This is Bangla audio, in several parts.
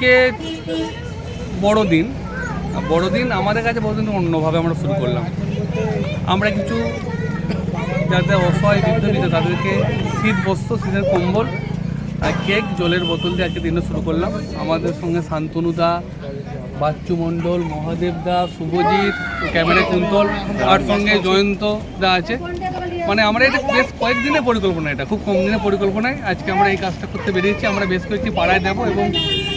আজকে বড়দিন। বড়দিন আমাদের কাছে বড়দিন অন্যভাবে আমরা শুরু করলাম। আমরা কিছু যাদের অসহায় বৃদ্ধ তাদেরকে শীত বস্ত্র, শীতের কম্বল আর কেক, জলের বোতল দিয়ে আজকে দিনটা শুরু করলাম। আমাদের সঙ্গে শান্তনুদা বাচ্চু মণ্ডল, মহাদেব দা, শুভজিৎ, ক্যামেরা কুন্তল আর সঙ্গে জয়ন্ত দা আছে। মানে আমরা এটা বেশ কয়েকদিনের পরিকল্পনা এটা, খুব কম দিনের পরিকল্পনায় আজকে আমরা এই কাজটা করতে বেরিয়েছি। আমরা বেশ কয়েকটি পাড়ায় দেবো এবং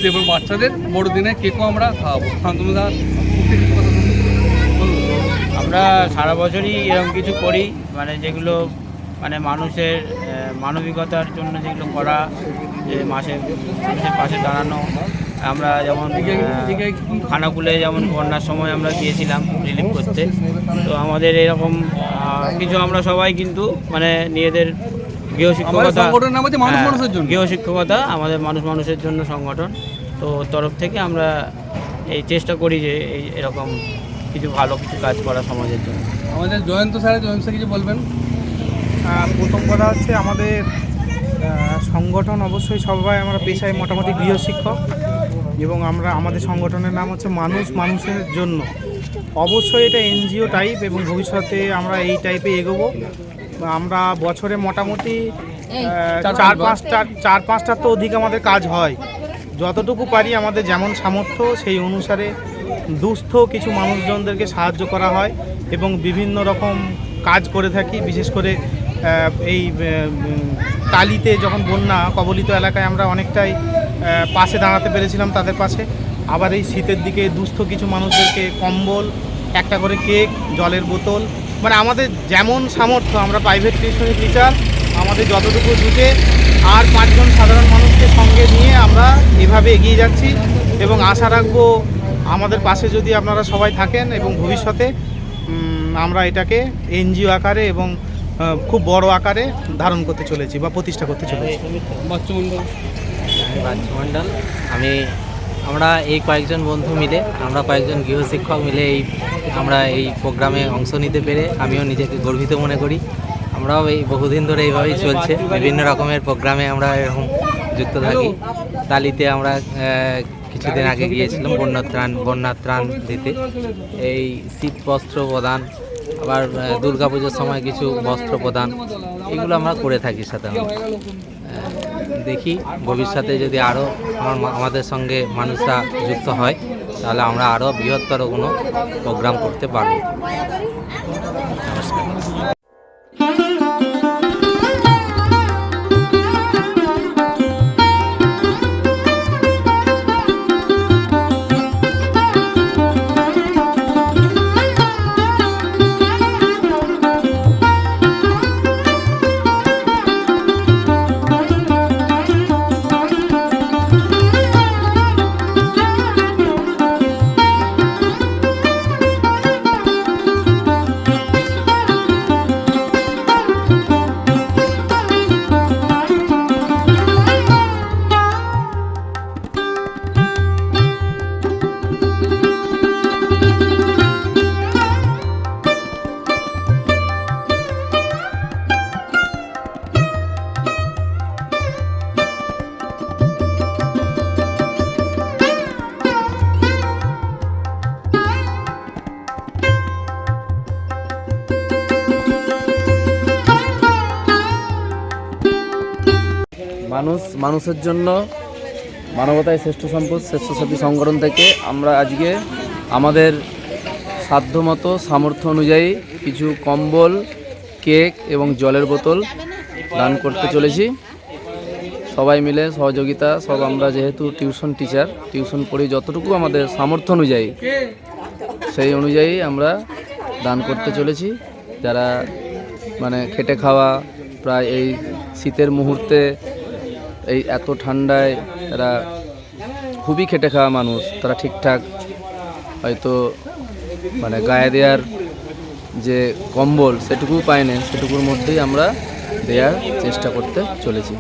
দেবো বাচ্চাদের বড়দিনে কেকও আমরা খাওয়াবো। শান্তনুদা আমরা সারা বছরই এরকম কিছু করি মানে যেগুলো মানে মানুষের মানবিকতার জন্য যেগুলো করা যে মাসে মানুষের পাশে দাঁড়ানো। আমরা যেমন খানাকুলে যেমন বন্যার সময় আমরা গিয়েছিলাম রিলিফ করতে। তো আমাদের এরকম কিছু আমরা সবাই কিন্তু মানে নিজেদের গৃহশিক্ষকতা হ্যাঁ, মানুষের জন্য। গৃহশিক্ষকতা আমাদের মানুষ মানুষের জন্য সংগঠন। তো তরফ থেকে আমরা এই চেষ্টা করি যে এই এরকম কিছু ভালো কিছু কাজ করা সমাজের জন্য। আমাদের জয়ন্ত স্যার জয়ন্ত স্যার কিছু বলবেন? প্রথম কথা হচ্ছে আমাদের সংগঠন অবশ্যই সবাই আমরা পেশায় মোটামুটি গৃহশিক্ষক এবং আমরা আমাদের সংগঠনের নাম হচ্ছে মানুষ মানুষের জন্য। অবশ্যই এটা এনজিও টাইপ এবং ভবিষ্যতে আমরা এই টাইপে এগোবো। আমরা বছরে মোটামুটি চার পাঁচটা চার পাঁচটার তো অধিক আমাদের কাজ হয়। যতটুকু পারি আমাদের যেমন সামর্থ্য সেই অনুসারে দুস্থ কিছু মানুষজনদেরকে সাহায্য করা হয় এবং বিভিন্ন রকম কাজ করে থাকি। বিশেষ করে এই টালিতে যখন বন্যা কবলিত এলাকায় আমরা অনেকটাই পাশে দাঁড়াতে পেরেছিলাম তাদের পাশে। আবার এই শীতের দিকে দুস্থ কিছু মানুষদেরকে কম্বল একটা করে কেক জলের বোতল মানে আমাদের যেমন সামর্থ্য আমরা প্রাইভেট টিউশনি টিচার আমাদের যতটুকু জুটে আর পাঁচজন সাধারণ মানুষকে সঙ্গে নিয়ে আমরা এভাবে এগিয়ে যাচ্ছি এবং আশা রাখব আমাদের পাশে যদি আপনারা সবাই থাকেন এবং ভবিষ্যতে আমরা এটাকে এনজিও আকারে এবং খুব বড় আকারে ধারণ করতে চলেছি বা প্রতিষ্ঠা করতে চলেছি। আমি বাঞ্ছু মণ্ডল। আমি আমরা এই কয়েকজন বন্ধু মিলে, আমরা কয়েকজন গৃহশিক্ষক মিলে এই, আমরা এই প্রোগ্রামে অংশ নিতে পেরে আমিও নিজেকে গর্বিত মনে করি। আমরাও এই বহুদিন ধরে এইভাবেই চলছে। বিভিন্ন রকমের প্রোগ্রামে আমরা এরকম যুক্ত থাকি। তালিতে আমরা কিছুদিন আগে গিয়েছিলাম বন্যা ত্রাণ বন্যা ত্রাণ দিতে। এই শীত বস্ত্র প্রদান, আবার দুর্গাপুজোর সময় কিছু বস্ত্র প্রদান, এগুলো আমরা করে থাকি সাধারণত। দেখি ভবিষ্যতে যদি আরও আমাদের সঙ্গে মানুষরা যুক্ত হয়, তাহলে আমরা আরও বৃহত্তর কোনো প্রোগ্রাম করতে পারব। মানুষের জন্য মানবতায় শ্রেষ্ঠ সম্পদ, স্বেচ্ছাসেবী সংগঠন থেকে আমরা আজকে আমাদের সাধ্যমতো সামর্থ্য অনুযায়ী কিছু কম্বল, কেক এবং জলের বোতল দান করতে চলেছি। সবাই মিলে সহযোগিতা, সব আমরা যেহেতু টিউশন টিচার, টিউশন পড়ি যতটুকু আমাদের সামর্থ্য অনুযায়ী, সেই অনুযায়ী আমরা দান করতে চলেছি। যারা মানে খেটে খাওয়া, প্রায় এই শীতের মুহূর্তে এই এত ঠান্ডায় তারা খুবই খেটে খাওয়া মানুষ, তারা ঠিকঠাক হয়তো মানে গায়ে দেওয়ার যে কম্বল সেটুকু পায় না সেটুকুর মধ্যেই আমরা দেওয়ার চেষ্টা করতে চলেছি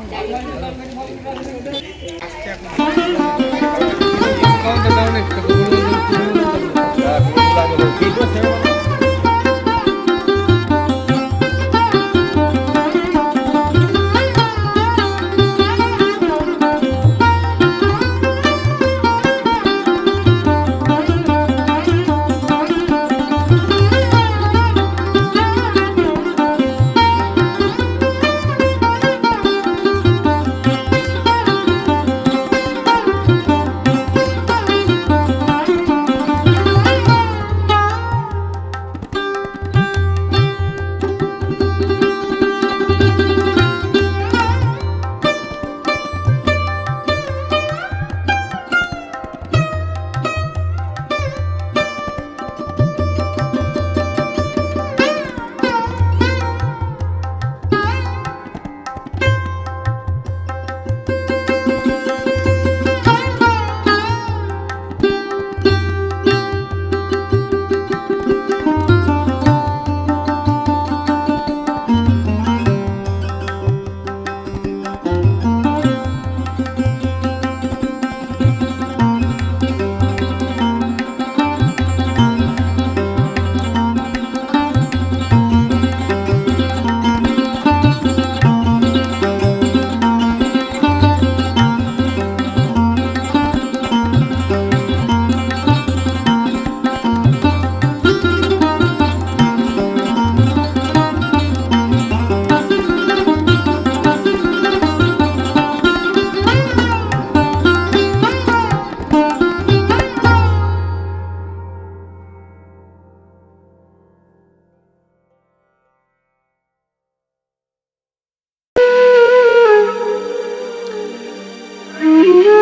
you.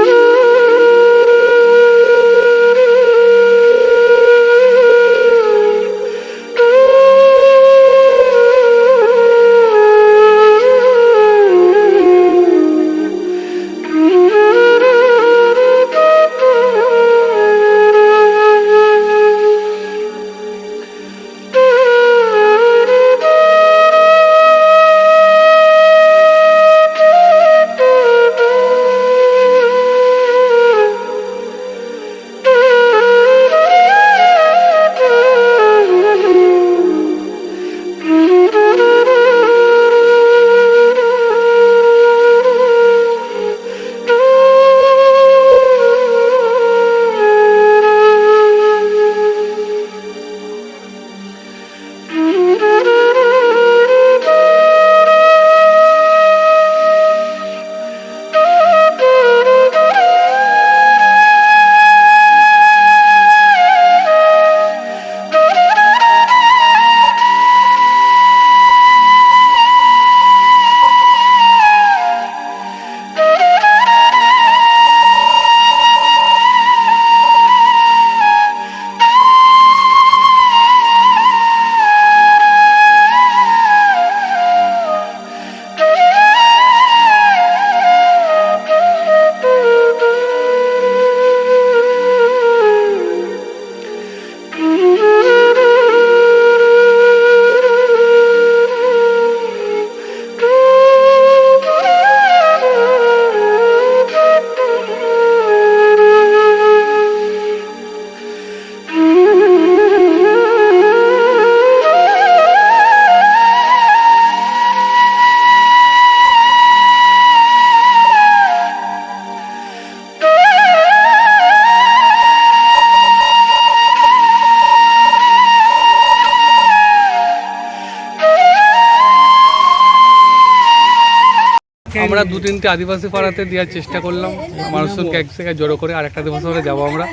আমরা দু, তিনটে আদিবাসী পাড়াতে দেওয়ার চেষ্টা করলাম। মানুষজনকে এক জায়গায় জড়ো করে আর একটা আদিবাসী পাড়ায় যাব আমরা।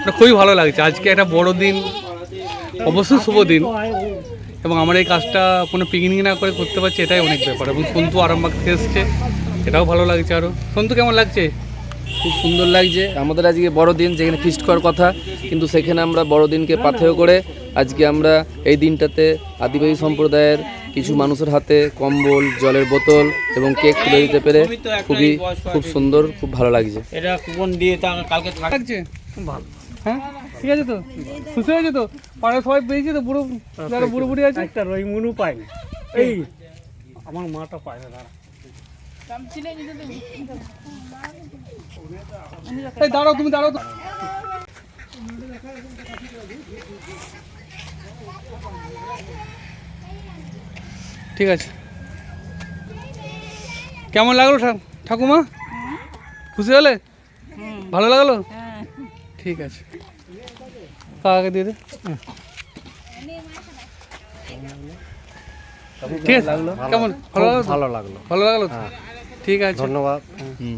মানে খুবই ভালো লাগছে। আজকে একটা বড় দিন অবশ্যই শুভ দিন। এবং আমরা এই কাজটা কোনো পিকনিক না করে করতে পারছি, এটাই অনেক ব্যাপার। এবং সন্তু আরামবাগ থেকে এসছে, এটাও ভালো লাগছে আরও সন্তু, কেমন লাগছে? খুব সুন্দর লাগছে। আমাদের আজকে বড়দিন যেখানে ফিস্ট করার কথা, কিন্তু সেখানে আমরা বড়দিনকে পাথেয় করে আজকে আমরা এই দিনটাতে আদিবাসী সম্প্রদায়ের কিছু মানুষের হাতে কম্বল জলের বোতল এবং কেক তুলে দিতে পেরে খুবই খুব সুন্দর খুব ভালো লাগছে। এটা কুপন দিয়ে তা কালকে থাক লাগছে? ভালো। হ্যাঁ? ঠিক আছে তো? খুশি হয়েছে তো? পাড়ায় সবাই পেয়েছে তো? বুড়ো যারা বুড়ো বুড়ি আছে? একটা রইমুনু পাই না এই আমার মাটা পায় না দাঁড়া। এই দাঁড়াও তুমি দাঁড়াও তো। ঠিক আছে। কেমন লাগল ঠাকুমা? খুশি হলে? ভালো লাগল? ঠিক আছে। কাকাকে দিয়ে দে। ঠিক আছে। কেমন? ভালো লাগল ভালো লাগল। ভালো লাগল ঠিক আছে। ধন্যবাদ। লাগল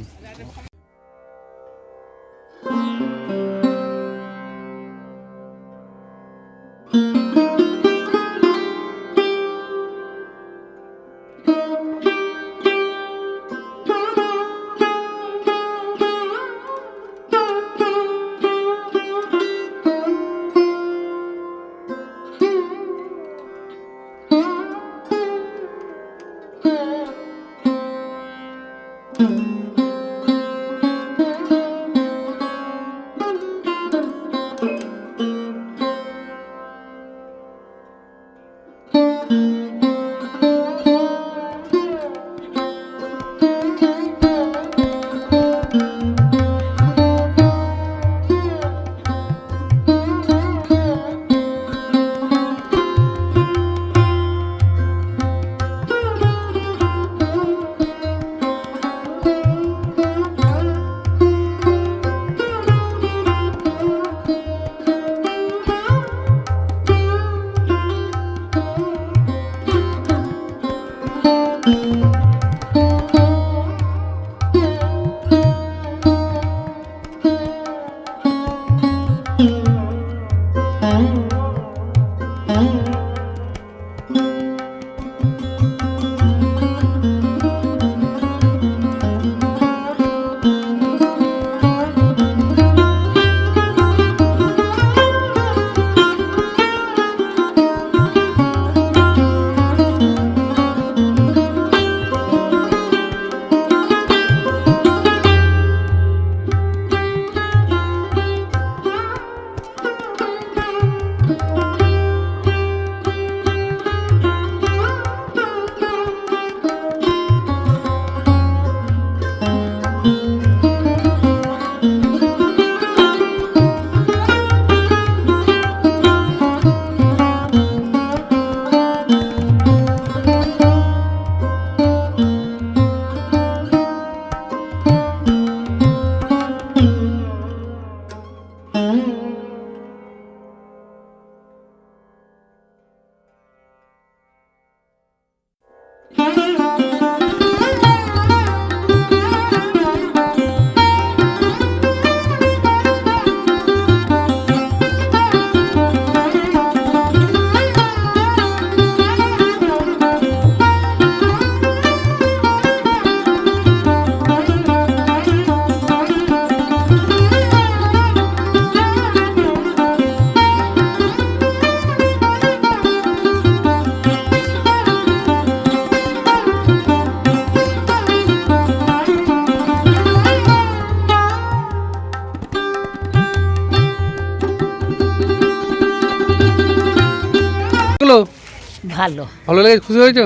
ভালো। ভালো লেগেছে? খুশি হয়েছো?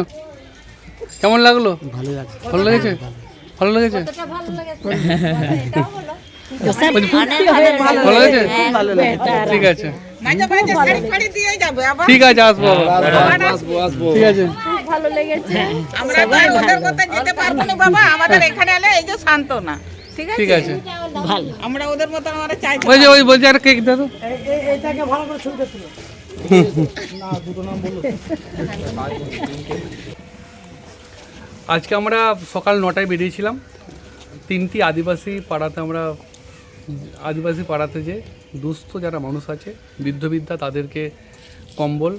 কেমন লাগল? ভালো লাগছে। ভালো লেগেছে? ভালো লেগেছে? ভালো লেগেছে? ঠিক আছে। ঠিক আছে। আসব আমরা ভাই ওদের যেতে পারব না বাবা? আমাদের এখানে এলে এই যে ঠিক আছে? ঠিক আছে। ভালো। আমরা ওদের মতো আমরা চাইতে ওই যে ওই বলছে আর কেক দাও তো। আজকে আমরা সকাল নটায় বেরিয়েছিলাম। তিনটি আদিবাসী পাড়াতে আমরা, আদিবাসী পাড়াতে যে দুস্থ যারা মানুষ আছে বৃদ্ধ বৃদ্ধা তাদেরকে কম্বল,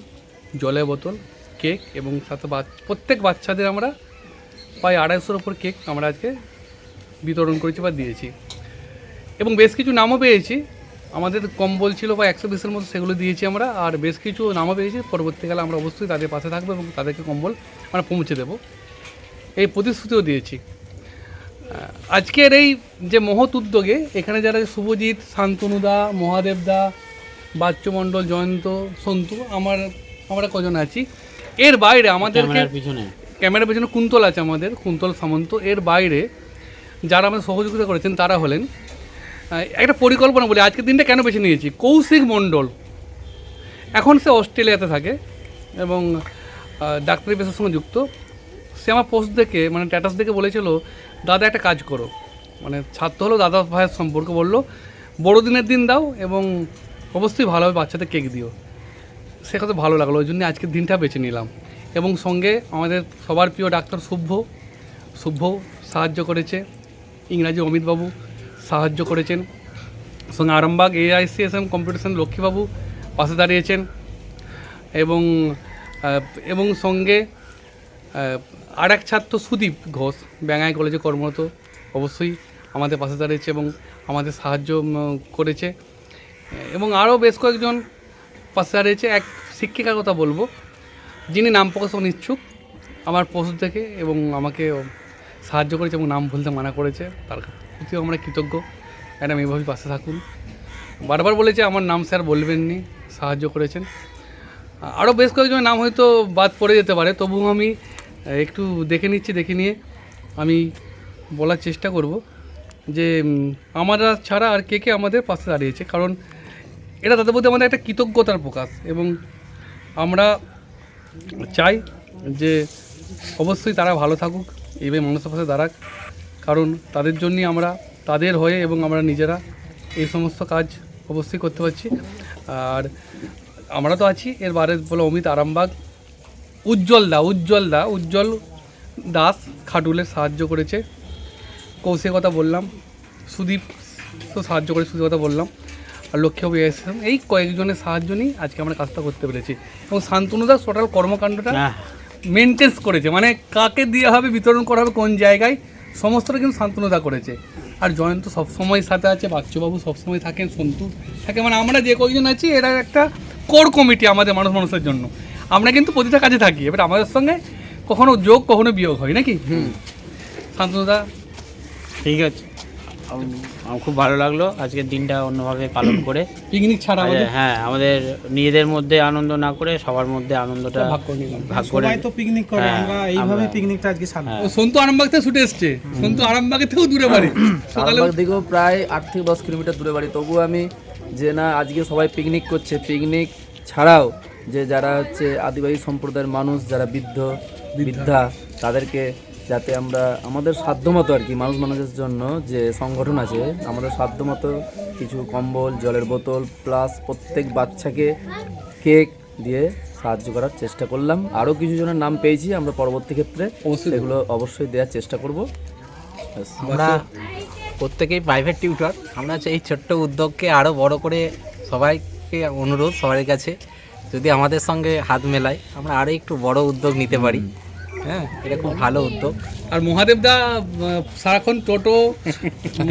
জলের বোতল, কেক এবং সাথে প্রত্যেক বাচ্চাদের আমরা প্রায় আড়াইশোর ওপর কেক আমরা আজকে বিতরণ করেছি বা দিয়েছি। এবং বেশ কিছু নামও পেয়েছি। আমাদের কম্বল ছিল বা একশো বিশের মতো সেগুলো দিয়েছি আমরা আর বেশ কিছু নামও পেয়েছি। পরবর্তীকালে আমরা অবশ্যই তাদের পাশে থাকব এবং তাদেরকে কম্বল আমরা পৌঁছে দেবো। এই প্রতিশ্রুতিও দিয়েছি। আজকের এই যে মহৎ উদ্যোগে এখানে যারা শুভজিৎ শান্তনুদা মহাদেবদা বাচ্চমণ্ডল জয়ন্ত সন্তু আমার আমরা কজন আছি। এর বাইরে আমাদেরকে ক্যামেরার পিছনে কুন্তল আছে আমাদের কুন্তল সামন্ত। এর বাইরে যারা আমাদের সহযোগিতা করেছেন তারা হলেন একটা পরিকল্পনা বলি, আজকের দিনটা কেন বেছে নিয়েছি? কৌশিক মণ্ডল। এখন সে অস্ট্রেলিয়াতে থাকে এবং ডাক্তারি পেশার সঙ্গে যুক্ত। সে আমার পোস্ট দেখে মানে স্ট্যাটাস দেখে বলেছিল, দাদা, একটা কাজ করো। মানে ছাত্র হলো দাদা ভাইয়ের সম্পর্কে বলল, বড়দিনের দিন দাও এবং অবশ্যই ভালোভাবে বাচ্চাদের কেক দিও। সে কথা ভালো লাগল, ওই জন্য আজকের দিনটা বেছে নিলাম। এবং সঙ্গে আমাদের সবার প্রিয় ডাক্তার শুভ্র শুভ্র সাহায্য করেছে, ইংরাজি অমিতবাবু। সাহায্য করেছেন। সঙ্গে আরামবাগ এআইসিএসএম কম্পিটিশন লক্ষ্মীবাবু পাশে দাঁড়িয়েছেন। এবং এবং সঙ্গে আর এক ছাত্র সুদীপ ঘোষ, ব্যাঙ্গাই কলেজে কর্মরত, অবশ্যই আমাদের পাশে দাঁড়িয়েছে এবং আমাদের সাহায্য করেছে। এবং আরও বেশ কয়েকজন পাশে দাঁড়িয়েছে। এক শিক্ষিকার কথা বলব, যিনি নাম প্রকাশ অনিচ্ছুক, আমার পশু থেকে এবং আমাকে সাহায্য করেছে এবং নাম ভুলতে মানা করেছে, তার প্রতিও আমরা কৃতজ্ঞ। ম্যাডাম এইভাবেই পাশে থাকুন। বারবার বলেছে, আমার নাম স্যার বলবেননি, সাহায্য করেছেন। আরও বেশ কয়েকজনের নাম হয়তো বাদ পড়ে যেতে পারে, তবুও আমি একটু দেখে নিচ্ছি, দেখে নিয়ে আমি বলার চেষ্টা করব যে আমরা ছাড়া আর কে কে আমাদের পাশে দাঁড়িয়েছে। কারণ এটা তাদের প্রতি আমাদের একটা কৃতজ্ঞতার প্রকাশ এবং আমরা চাই যে, অবশ্যই তারা ভালো থাকুক এইভাবে মানুষের পাশে দাঁড়াক। কারণ তাদের জন্যই আমরা তাদের হয়ে এবং আমরা নিজেরা এই সমস্ত কাজ অবশ্যই করতে পারছি। আর আমরা তো আছি এর বারে বলে অমিত আরামবাগ। উজ্জ্বল দা উজ্জ্বল দা উজ্জ্বল দাস খাটুলের সাহায্য করেছে। কৌশিক কথা বললাম সুদীপ তো সাহায্য করে সুদীপ কথা বললাম। আর লক্ষ্মীবাবু এসেছিলাম এই কয়েকজনের সাহায্য নিয়েই আজকে আমরা কাজটা করতে পেরেছি। এবং শান্তনুদা টোটাল কর্মকাণ্ডটা হ্যাঁ। মেনটেন্স করেছে। মানে কাকে দেওয়া হবে বিতরণ করা হবে কোন জায়গায় সমস্তটা কিন্তু শান্তনুদা করেছে। আর জয়ন্ত সবসময় সাথে আছে বাচ্চুবাবু সবসময় থাকেন সন্তু থাকে। মানে আমরা যে কয়েকজন আছি এরা একটা কোর কমিটি আমাদের মানুষ মানুষের জন্য। আমরা কিন্তু প্রতিটা কাজে থাকি এবার আমাদের সঙ্গে কখনো যোগ কখনো বিয়োগ হয় নাকি? হুম। শান্তনুদা। ঠিক আছে। খুব ভালো লাগল। আজকের দিনটা অন্যভাবে পালন করে। পিকনিক ছাড়া হ্যাঁ আমাদের নিজেদের মধ্যে আনন্দ না করে সবার মধ্যে আনন্দটা ভাগ করে নিলাম। ভাগ করে তো পিকনিক করে হ্যাঁ, আমরা এইভাবে পিকনিকটা আজকে সারবো ও সন্তু আরামবাগ থেকে ছুটে এসছে। সন্তু আরামবাগের থেকেও দূরে বাড়ি। সকালে আরামবাগ দিকেও প্রায় আট থেকে দশ কিলোমিটার দূরে বাড়ি। তবুও আমি যে না আজকে সবাই পিকনিক করছে। পিকনিক ছাড়াও যে যারা হচ্ছে আদিবাসী সম্প্রদায়ের মানুষ যারা বৃদ্ধ বৃদ্ধা। তাদেরকে যাতে আমরা আমাদের সাধ্যমতো আর কি মানুষ মানুষের জন্য যে সংগঠন আছে আমাদের সাধ্যমতো কিছু কম্বল জলের বোতল প্লাস প্রত্যেক বাচ্চাকে কেক দিয়ে সাহায্য করার চেষ্টা করলাম। আরও কিছু জনের নাম পেয়েছি আমরা পরবর্তী ক্ষেত্রে সেগুলো অবশ্যই দেওয়ার চেষ্টা করব। আমরা প্রত্যেকেই প্রাইভেট টিউটর আমরা এই ছোট্ট উদ্যোগকে আরও বড় করে সবাইকে অনুরোধ সবার কাছে। যদি আমাদের সঙ্গে হাত মেলায় আমরা আরও একটু বড় উদ্যোগ নিতে পারি। হ্যাঁ এটা খুব ভালো উদ্যোগ। আর মহাদেব দা সারাক্ষণ টোটো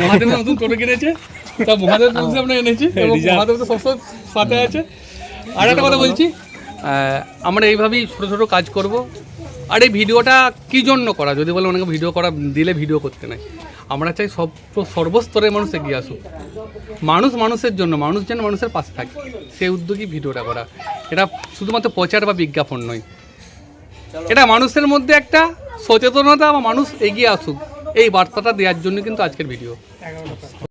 মহাদেব নতুন টোটো কিনেছে। তা মহাদেব আমরা এনেছি এবং মহাদেব তো সবসময় সাথে আছে। আর একটা কথা বলছি আমরা এইভাবেই ছোটো ছোটো কাজ করব। আর এই ভিডিওটা কী জন্য করা? যদি বলে অনেকে ভিডিও করা দিলে ভিডিও করতে নাই। আমরা চাই সব সর্বস্তরের মানুষ এগিয়ে আসুক। মানুষ মানুষের জন্য মানুষ যেন মানুষের পাশে থাকে। সেই উদ্যোগই ভিডিওটা করা। এটা শুধুমাত্র প্রচার বা বিজ্ঞাপন নয়। এটা মানুষের মধ্যে একটা সচেতনতা বা মানুষ এগিয়ে আসুক। এই বার্তাটা দেওয়ার জন্য কিন্তু আজকের ভিডিও।